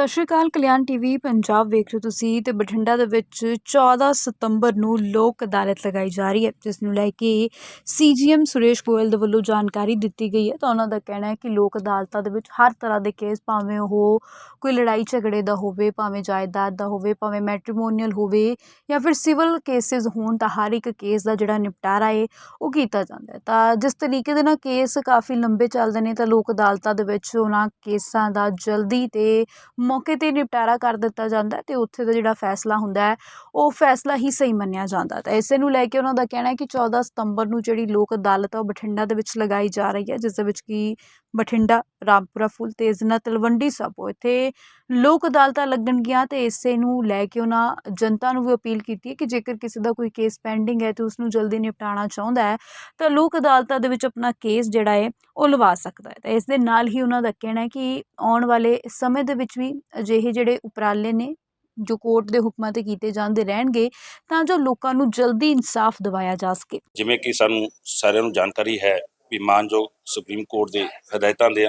ਸਤਿ ਸ਼੍ਰੀ ਅਕਾਲ, ਕਲਿਆਣ ਟੀਵੀ, ਪੰਜਾਬ ਵੇਖ ਰਹੇ ਹੋ ਤੁਸੀਂ ਤੇ ਬਠਿੰਡਾ ਦੇ ਵਿੱਚ 14 ਸਤੰਬਰ ਨੂੰ ਲੋਕ ਅਦਾਲਤ ਲਗਾਈ ਜਾ ਰਹੀ ਹੈ, ਜਿਸ ਨੂੰ ਲੈ ਕੇ ਸੀਜੀਐਮ ਸੁਰੇਸ਼ ਗੋਇਲ ਦੇ ਵੱਲੋਂ ਜਾਣਕਾਰੀ ਦਿੱਤੀ ਗਈ ਹੈ। ਤਾਂ ਉਹਨਾਂ ਦਾ ਕਹਿਣਾ ਹੈ ਕਿ ਲੋਕ ਅਦਾਲਤਾਂ ਦੇ ਵਿੱਚ ਹਰ ਤਰ੍ਹਾਂ ਦੇ ਕੇਸ, ਭਾਵੇਂ ਉਹ ਕੋਈ ਲੜਾਈ ਝਗੜੇ ਦਾ ਹੋਵੇ, ਭਾਵੇਂ ਜਾਇਦਾਦ ਦਾ ਹੋਵੇ, ਭਾਵੇਂ ਮੈਟ੍ਰੀਮੋਨੀਅਲ ਹੋਵੇ ਜਾਂ ਫਿਰ ਸਿਵਲ ਕੇਸਿਸ ਹੋਣ, ਤਾਂ ਹਰ ਇੱਕ ਕੇਸ ਦਾ ਜਿਹੜਾ ਨਿਪਟਾਰਾ ਹੈ, ਉਹ ਕੀਤਾ ਜਾਂਦਾ ਹੈ। ਤਾਂ ਜਿਸ ਤਰੀਕੇ ਦੇ ਨਾਲ ਕੇਸ ਕਾਫੀ ਲੰਬੇ ਚੱਲਦੇ ਨੇ, ਤਾਂ ਲੋਕ ਅਦਾਲਤਾਂ ਦੇ ਵਿੱਚ ਉਹਨਾਂ ਕੇਸਾਂ ਦਾ ਜਲਦੀ ਤੇ ਮੌਕੇ 'ਤੇ ਨਿਪਟਾਰਾ ਕਰ ਦਿੱਤਾ ਜਾਂਦਾ ਅਤੇ ਉੱਥੇ ਦਾ ਜਿਹੜਾ ਫੈਸਲਾ ਹੁੰਦਾ ਹੈ, ਉਹ ਫੈਸਲਾ ਹੀ ਸਹੀ ਮੰਨਿਆ ਜਾਂਦਾ ਤਾਂ ਇਸੇ ਨੂੰ ਲੈ ਕੇ ਉਹਨਾਂ ਦਾ ਕਹਿਣਾ ਹੈ ਕਿ 14 ਸਤੰਬਰ ਨੂੰ ਜਿਹੜੀ ਲੋਕ ਅਦਾਲਤ ਆ ਉਹ ਬਠਿੰਡਾ ਦੇ ਵਿੱਚ ਲਗਾਈ ਜਾ ਰਹੀ ਹੈ, ਜਿਸ ਦੇ ਵਿੱਚ ਕਿ ਬਠਿੰਡਾ ਰਾਮਪੁਰਾ ਫੁੱਲ ਤੇ ਜ਼ਿਲ੍ਹਾ ਤਲਵੰਡੀ ਸਾਬੋ ਇੱਥੇ ਲੋਕ ਅਦਾਲਤਾਂ ਲੱਗਣਗੀਆਂ ਤੇ ਇਸੇ ਨੂੰ ਲੈ ਕੇ ਉਹਨਾਂ ਜਨਤਾ ਨੂੰ ਵੀ ਅਪੀਲ ਕੀਤੀ ਹੈ ਕਿ ਜੇਕਰ ਕਿਸੇ ਦਾ ਕੋਈ ਕੇਸ ਪੈਂਡਿੰਗ ਹੈ ਤੇ ਉਸ ਨੂੰ ਜਲਦੀ ਨਿਪਟਾਉਣਾ ਚਾਹੁੰਦਾ ਹੈ, ਤਾਂ ਲੋਕ ਅਦਾਲਤਾਂ ਦੇ ਵਿੱਚ ਆਪਣਾ ਕੇਸ ਜਿਹੜਾ ਹੈ ਉਹ ਲਵਾ ਸਕਦਾ ਹੈ। ਤਾਂ ਇਸ ਦੇ ਨਾਲ ਹੀ ਉਹਨਾਂ ਦਾ ਕਹਿਣਾ ਹੈ ਕਿ ਆਉਣ ਵਾਲੇ ਸਮੇਂ ਦੇ ਵਿੱਚ ਵੀ ਅਜਿਹੇ ਜਿਹੜੇ ਉਪਰਾਲੇ ਨੇ ਜੋ ਕੋਰਟ ਦੇ ਹੁਕਮਾਂ ਤੇ ਕੀਤੇ ਜਾਂਦੇ ਰਹਿਣਗੇ, ਤਾਂ ਜੋ ਲੋਕਾਂ ਨੂੰ ਜਲਦੀ ਇਨਸਾਫ ਦਿਵਾਇਆ ਜਾ ਸਕੇ। ਜਿਵੇਂ ਕਿ ਸਾਨੂੰ ਸਾਰਿਆਂ ਨੂੰ ਜਾਣਕਾਰੀ ਹੈ ਵੀ ਮਾਨਯੋਗ ਸੁਪਰੀਮ ਕੋਰਟ ਦੇ ਹਦਾਇਤਾਂ ਦੇ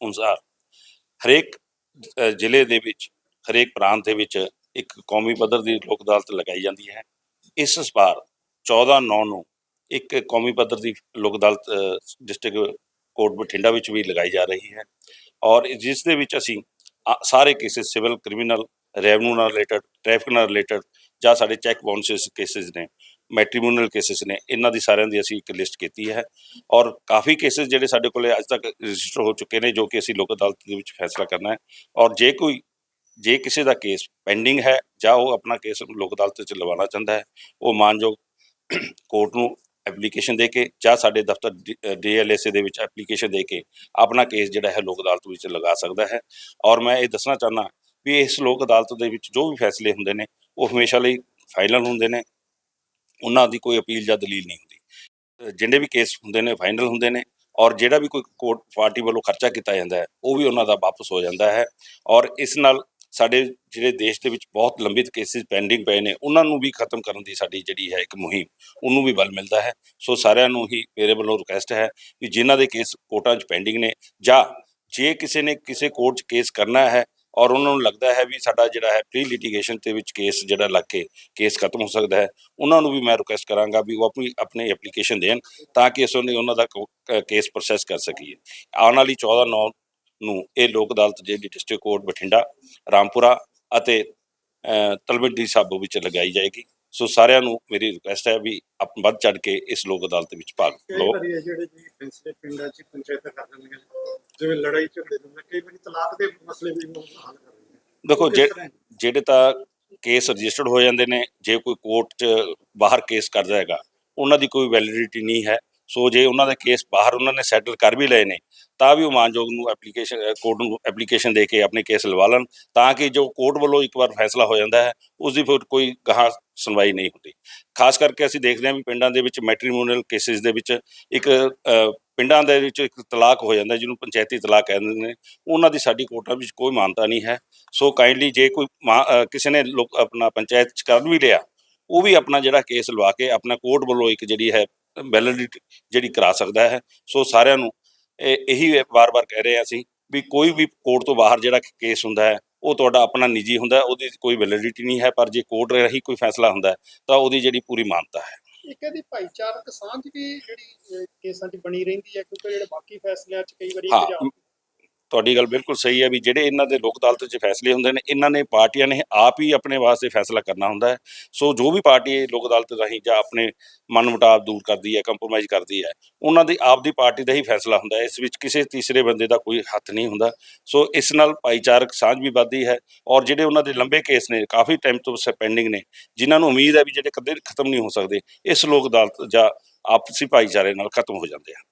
ਅਨੁਸਾਰ। ਹਰੇਕ ਜ਼ਿਲ੍ਹੇ ਦੇ ਵਿੱਚ ਹਰੇਕ ਪ੍ਰਾਂਤ ਦੇ ਵਿੱਚ ਇੱਕ ਕੌਮੀ ਪੱਧਰ ਦੀ ਲੋਕ ਅਦਾਲਤ ਲਗਾਈ ਜਾਂਦੀ ਹੈ। ਇਸ ਵਾਰ 14 9 ਨੂੰ ਇੱਕ ਕੌਮੀ ਪੱਧਰ ਦੀ ਲੋਕ ਅਦਾਲਤ ਡਿਸਟ੍ਰਿਕਟ ਕੋਰਟ ਬਠਿੰਡਾ ਵਿੱਚ ਵੀ ਲਗਾਈ ਜਾ ਰਹੀ ਹੈ ਔਰ ਜਿਸ ਦੇ ਵਿੱਚ ਅਸੀਂ ਅ, ਸਾਰੇ ਕੇਸਿਸ ਸਿਵਲ ਕ੍ਰਿਮੀਨਲ ਰੈਵਨਿਊ ਨਾਲ ਰਿਲੇਟਡ ਟ੍ਰੈਫਿਕ ਨਾਲ ਰਿਲੇਟਡ ਜਾਂ ਸਾਡੇ ਚੈੱਕ ਬਾਉਂਸਸ ਕੇਸਿਸ ਨੇ ਮੈਟ੍ਰੀਮੋਨੀਅਲ ਕੇਸਿਸ ਨੇ, ਇਹਨਾਂ ਦੀ ਸਾਰਿਆਂ ਦੀ ਅਸੀਂ ਇੱਕ ਲਿਸਟ ਕੀਤੀ ਹੈ ਔਰ ਕਾਫੀ ਕੇਸਿਸ ਜਿਹੜੇ ਸਾਡੇ ਕੋਲੇ ਅੱਜ ਤੱਕ ਰਜਿਸਟਰ ਹੋ ਚੁੱਕੇ ਨੇ ਜੋ ਕਿ ਅਸੀਂ ਲੋਕ ਅਦਾਲਤ ਦੇ ਵਿੱਚ ਫੈਸਲਾ ਕਰਨਾ ਹੈ ਔਰ ਜੇ ਕੋਈ, ਜੇ ਕਿਸੇ ਦਾ ਕੇਸ ਪੈਂਡਿੰਗ ਹੈ ਜਾਂ ਉਹ ਆਪਣਾ ਕੇਸ ਲੋਕ ਅਦਾਲਤ ਵਿੱਚ ਲਵਾਉਣਾ ਚਾਹੁੰਦਾ ਹੈ, ਉਹ ਮਾਨਯੋਗ ਕੋਰਟ ਨੂੰ ਐਪਲੀਕੇਸ਼ਨ ਦੇ ਕੇ ਜਾਂ ਸਾਡੇ ਦਫ਼ਤਰ ਡੀਐਲਐਸਏ ਦੇ ਵਿੱਚ ਐਪਲੀਕੇਸ਼ਨ ਦੇ ਕੇ ਆਪਣਾ ਕੇਸ ਜਿਹੜਾ ਹੈ ਲੋਕ ਅਦਾਲਤ ਵਿੱਚ ਲਗਾ ਸਕਦਾ ਹੈ ਔਰ ਮੈਂ ਇਹ ਦੱਸਣਾ ਚਾਹੁੰਦਾ ਵੀ ਇਸ ਲੋਕ ਅਦਾਲਤ ਦੇ ਵਿੱਚ ਜੋ ਵੀ ਫੈਸਲੇ ਹੁੰਦੇ ਨੇ, ਉਹ ਹਮੇਸ਼ਾ ਲਈ ਫਾਈਨਲ ਹੁੰਦੇ ਨੇ ਉਹਨਾਂ ਦੀ ਕੋਈ ਅਪੀਲ ਜਾਂ ਦਲੀਲ ਨਹੀਂ ਹੁੰਦੀ। ਅ, ਜਿੰਨੇ ਵੀ ਕੇਸ ਹੁੰਦੇ ਨੇ ਫਾਈਨਲ ਹੁੰਦੇ ਨੇ ਔਰ ਜਿਹੜਾ ਵੀ ਕੋਈ ਕੋਰਟ ਪਾਰਟੀ ਵੱਲੋਂ ਖਰਚਾ ਕੀਤਾ ਜਾਂਦਾ ਹੈ ਉਹ ਵੀ ਉਹਨਾਂ ਦਾ ਵਾਪਸ ਹੋ ਜਾਂਦਾ ਹੈ। ਔਰ ਇਸ ਨਾਲ ਸਾਡੇ ਜਿਹੜੇ ਦੇਸ਼ ਦੇ ਵਿੱਚ ਬਹੁਤ ਲੰਬਿਤ ਕੇਸਿਸ ਪੈਂਡਿੰਗ ਪਏ ਨੇ ਉਹਨਾਂ ਨੂੰ ਵੀ ਖਤਮ ਕਰਨ ਦੀ ਸਾਡੀ ਜਿਹੜੀ ਹੈ ਇੱਕ ਮੁਹਿੰਮ ਉਹਨੂੰ ਵੀ ਬਲ ਮਿਲਦਾ ਹੈ। ਸੋ ਸਾਰਿਆਂ ਨੂੰ ਹੀ ਮੇਰੇ ਵੱਲੋਂ ਰਿਕੁਐਸਟ ਹੈ ਕਿ ਜਿਨ੍ਹਾਂ ਦੇ ਕੇਸ ਕੋਰਟਾਂ 'ਚ ਪੈਂਡਿੰਗ ਨੇ ਜਾਂ ਜੇ ਕਿਸੇ ਨੇ ਕਿਸੇ ਕੋਰਟ 'ਚ ਕੇਸ ਕਰਨਾ ਹੈ ਔਰ ਉਹਨਾਂ ਨੂੰ ਲੱਗਦਾ ਹੈ ਵੀ ਸਾਡਾ ਜਿਹੜਾ ਹੈ ਪ੍ਰੀ ਲਿਟੀਗੇਸ਼ਨ ਦੇ ਵਿੱਚ ਕੇਸ ਜਿਹੜਾ ਲੱਗ ਕੇ ਕੇਸ ਖਤਮ ਹੋ ਸਕਦਾ ਹੈ। ਉਹਨਾਂ ਨੂੰ ਵੀ ਮੈਂ ਰਿਕੁਐਸਟ ਕਰਾਂਗਾ ਵੀ ਉਹ ਆਪਣੀ ਆਪਣੀ ਐਪਲੀਕੇਸ਼ਨ ਦੇਣ ਤਾਂ ਕਿ ਅਸੀਂ ਉਹਨਾਂ ਦਾ ਕੇਸ ਪ੍ਰੋਸੈਸ ਕਰ ਸਕੀਏ। ਆਉਣ ਵਾਲੀ 14 9 ਨੂੰ ਇਹ ਲੋਕ ਅਦਾਲਤ ਜਿਹੜੀ ਡਿਸਟ੍ਰਿਕਟ ਕੋਰਟ ਬਠਿੰਡਾ ਰਾਮਪੁਰਾ ਅਤੇ ਅ, ਤਲਵੰਡੀ ਸਾਬੋ ਵਿੱਚ ਲਗਾਈ ਜਾਏਗੀ। ਸੋ ਸਾਰਿਆਂ ਨੂੰ ਮੇਰੀ ਰਿਕੁਐਸਟ ਹੈ ਵੀ ਆਪ ਵੱਧ ਚੜ ਕੇ ਇਸ ਲੋਕ ਅਦਾਲਤ ਵਿੱਚ ਭਾਗ ਕਈ ਲਓ। ਵਾਰੀ ਇਹ ਜਿਹੜੇ ਜੀ ਫੈਸਲੇ ਪਿੰਡਾਂ 'ਚ ਪੰਚਾਇਤਾਂ ਕਰ ਦਿੰਦੀਆਂ ਨੇ ਜਿਵੇਂ ਲੜਾਈ ਝਗੜੇ ਹੁੰਦੇ ਕਈ ਵਾਰੀ ਤਲਾਕ ਦੇ ਮਸਲੇ ਵੀ ਨੂੰ ਹੱਲ ਕਰ ਦਿੰਦੇ ਨੇ। ਦੇਖੋ? ਜਿਹੜੇ ਤਾਂ ਕੇਸ ਰਜਿਸਟਰਡ ਹੋ ਜਾਂਦੇ ਨੇ ਜੇ ਕੋਈ ਕੋਰਟ 'ਚ ਬਾਹਰ ਕੇਸ ਕਰਦਾ ਹੈਗਾ ਉਹਨਾਂ ਦੀ ਕੋਈ ਵੈਲਿਡਿਟੀ ਨਹੀਂ ਹੈ। ਸੋ ਜੇ ਉਹਨਾਂ ਦੇ ਕੇਸ ਬਾਹਰ ਉਹਨਾਂ ਨੇ ਸੈਟਲ ਕਰ ਵੀ ਲਏ ਨੇ, ਤਾਂ ਵੀ ਉਹ ਮਾਨਯੋਗ ਨੂੰ ਐਪਲੀਕੇਸ਼ਨ ਕੋਰਟ ਨੂੰ ਐਪਲੀਕੇਸ਼ਨ ਦੇ ਕੇ ਆਪਣੇ ਕੇਸ ਲਵਾ ਲੈਣ, ਤਾਂ ਕਿ ਜੋ ਕੋਰਟ ਵੱਲੋਂ ਇੱਕ ਵਾਰ ਫੈਸਲਾ ਹੋ ਜਾਂਦਾ ਹੈ ਉਸ ਦੀ ਫਿਰ ਕੋਈ ਗਾਹ ਸੁਣਵਾਈ ਨਹੀਂ ਹੁੰਦੀ। ਖਾਸ ਕਰਕੇ ਅਸੀਂ ਦੇਖਦੇ ਹਾਂ ਵੀ ਪਿੰਡਾਂ ਦੇ ਵਿੱਚ ਮੈਟ੍ਰੀਮੋਨੀਅਲ ਕੇਸਿਸ ਦੇ ਵਿੱਚ ਇੱਕ ਪਿੰਡਾਂ ਦੇ ਵਿੱਚ ਇੱਕ ਤਲਾਕ ਹੋ ਜਾਂਦਾ, ਜਿਹਨੂੰ ਪੰਚਾਇਤੀ ਤਲਾਕ ਕਹਿੰਦੇ ਨੇ, ਉਹਨਾਂ ਦੀ ਸਾਡੀ ਕੋਰਟਾਂ ਵਿੱਚ ਕੋਈ ਮਾਨਤਾ ਨਹੀਂ ਹੈ। ਸੋ ਕਾਈਂਡਲੀ ਜੇ ਕੋਈ ਮਾਂ- ਕਿਸੇ ਨੇ ਲੋਕ ਆਪਣਾ ਪੰਚਾਇਤ ਚ ਕਰ ਵੀ ਲਿਆ, ਉਹ ਵੀ ਆਪਣਾ ਜਿਹੜਾ ਕੇਸ ਲਵਾ ਕੇ ਆਪਣਾ ਕੋਰਟ ਵੱਲੋਂ ਇੱਕ ਜਿਹੜੀ ਹੈ ਵੈਲਿਡਿਟੀ ਜਿਹੜੀ ਕਰਾ ਸਕਦਾ ਹੈ। ਸੋ ਸਾਰਿਆਂ ਨੂੰ ਇਹ- ਵਾਰ-ਵਾਰ ਕਹਿ ਰਹੇ ਹਾਂ ਅਸੀਂ ਵੀ ਕੋਈ ਵੀ ਕੋਰਟ ਤੋਂ ਬਾਹਰ ਜਿਹੜਾ ਕੇਸ ਹੁੰਦਾ ਹੈ ਉਹ ਤੁਹਾਡਾ ਆਪਣਾ ਨਿੱਜੀ ਹੁੰਦਾ ਉਹਦੀ ਕੋਈ ਵੈਲਿਡਿਟੀ ਨਹੀਂ ਹੈ ਪਰ ਜੇ ਕੋਰਟ ਰਹੀ ਕੋਈ ਫੈਸਲਾ ਹੁੰਦਾ ਤਾਂ ਉਹਦੀ ਜਿਹੜੀ ਪੂਰੀ ਮਾਨਤਾ ਹੈ। ਇੱਕ ਇਹਦੀ ਭਾਈਚਾਰਕ ਸਾਂਝ ਵੀ ਜਿਹੜੀ ਕੇਸਾਂ 'ਚ ਬਣੀ ਰਹਿੰਦੀ ਹੈ ਕਿਉਂਕਿ ਜਿਹੜੇ ਬਾਕੀ ਫੈਸਲਿਆਂ 'ਚ ਕਈ ਵਾਰੀ ਤੁਹਾਡੀ ਗੱਲ ਬਿਲਕੁਲ ਸਹੀ ਹੈ ਵੀ ਜਿਹੜੇ ਇਹਨਾਂ ਦੇ ਲੋਕ ਅਦਾਲਤ 'ਚ ਫੈਸਲੇ ਹੁੰਦੇ ਨੇ, ਇਹਨਾਂ ਨੇ ਪਾਰਟੀਆਂ ਨੇ ਆਪ ਹੀ ਆਪਣੇ ਵਾਸਤੇ ਫੈਸਲਾ ਕਰਨਾ ਹੁੰਦਾ ਹੈ। ਸੋ ਜੋ ਵੀ ਪਾਰਟੀ ਇਹ ਲੋਕ ਅਦਾਲਤ ਰਾਹੀਂ ਜਾਂ ਆਪਣੇ ਮਨਮੁਟਾਵ ਦੂਰ ਕਰਦੀ ਹੈ ਕੰਪਰੋਮਾਈਜ਼ ਕਰਦੀ ਹੈ, ਉਹਨਾਂ ਦੀ ਆਪ ਦੀ ਪਾਰਟੀ ਦਾ ਹੀ ਫੈਸਲਾ ਹੁੰਦਾ ਹੈ। ਇਸ ਵਿੱਚ ਕਿਸੇ ਤੀਸਰੇ ਬੰਦੇ ਦਾ ਕੋਈ ਹੱਥ ਨਹੀਂ ਹੁੰਦਾ। ਸੋ ਇਸ ਨਾਲ ਭਾਈਚਾਰਕ ਸਾਂਝ ਵੀ ਵੱਧਦੀ ਹੈ ਔਰ ਜਿਹੜੇ ਉਹਨਾਂ ਦੇ ਲੰਬੇ ਕੇਸ ਨੇ, ਕਾਫੀ ਟਾਈਮ ਤੋਂ ਪੈਂਡਿੰਗ ਨੇ, ਜਿਨ੍ਹਾਂ ਨੂੰ ਉਮੀਦ ਹੈ ਵੀ ਜਿਹੜੇ ਕਦੇ ਖਤਮ ਨਹੀਂ ਹੋ ਸਕਦੇ, ਇਸ ਲੋਕ ਅਦਾਲਤ ਜਾਂ ਆਪਸੀ ਭਾਈਚਾਰੇ ਨਾਲ ਖਤਮ ਹੋ ਜਾਂਦੇ ਆ